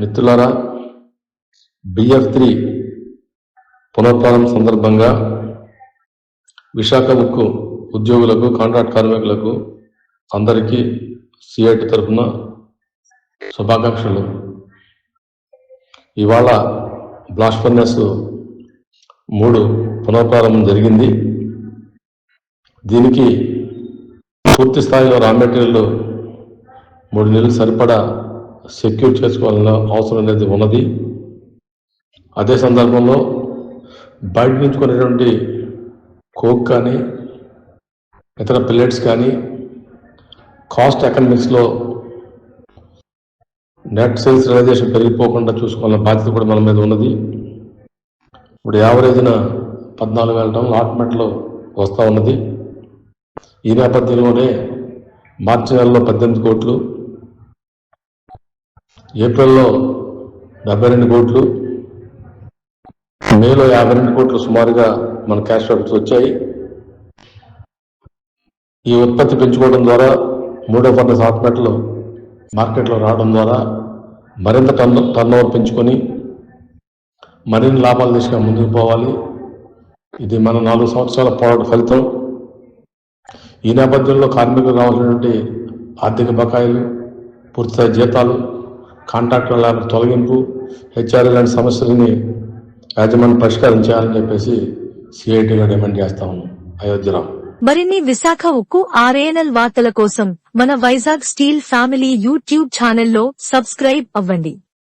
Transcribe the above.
మిత్రులారా BF three పునఃప్రారంభం సందర్భంగా విశాఖ ఉక్కు ఉద్యోగులకు కాంట్రాక్ట్ కార్మికులకు అందరికీ సిఐటి తరఫున శుభాకాంక్షలు. ఇవాళ బ్లాస్ట్ ఫర్నెస్ మూడు పునఃప్రారంభం జరిగింది. దీనికి పూర్తి స్థాయిలో రా మెటీరియల్ మూడు నెలలు సరిపడా సెక్యూర్ చేసుకోవాలన్న అవసరం అనేది ఉన్నది. అదే సందర్భంలో బయట నుంచి కొనేటువంటి కోక్ కానీ ఇతర పిల్లెట్స్ కానీ కాస్ట్ ఎకనమిక్స్లో నెట్ సేల్స్ రియలైజేషన్ పెరిగిపోకుండా చూసుకోవాలన్న బాధ్యత కూడా మన మీద ఉన్నది. ఇప్పుడు యావరేజ్న పద్నాలుగు వేల టన్నులు ఆర్ట్మెంట్లో వస్తూ ఉన్నది. ఈ నేపథ్యంలోనే మార్చి నెలలో పద్దెనిమిది కోట్లు ఏప్రిల్లో డెబ్బై రెండు కోట్లు మేలో యాభై రెండు కోట్లు సుమారుగా మన క్యాష్ ప్రాఫిట్స్ వచ్చాయి. ఈ ఉత్పత్తి పెంచుకోవడం ద్వారా మూడో ఫర్నెస్ ఆర్ట్మెంట్లో మార్కెట్లో రావడం ద్వారా మరింత టర్న్ టర్న్ ఓవర్ పెంచుకొని మరిన్ని లాభాలు దిశగా ముందుకు పోవాలి. ఇది మన నాలుగు సంవత్సరాల పోరాట ఫలితం. ఈ నేపథ్యంలో కార్మికులకు రావాల్సినటువంటి ఆర్థిక బకాయిలు పూర్తిస్థాయి జీతాలు కాంట్రాక్టుల లాభ తొలగింపు హెచ్ఆర్ లాంటి సమస్యలని యాజమాన్యం పరిష్కారం చేయాలని చెప్పేసి సిఐటిగా డిమాండ్ చేస్తా ఉన్నాం. అయోధ్యరావు మరిన్ని విశాఖ ఉక్కు ఆర్ఏఎన్ఎల్ వార్తల కోసం మన వైజాగ్ స్టీల్ ఫ్యామిలీ యూట్యూబ్ ఛానల్లో సబ్స్క్రైబ్ అవ్వండి.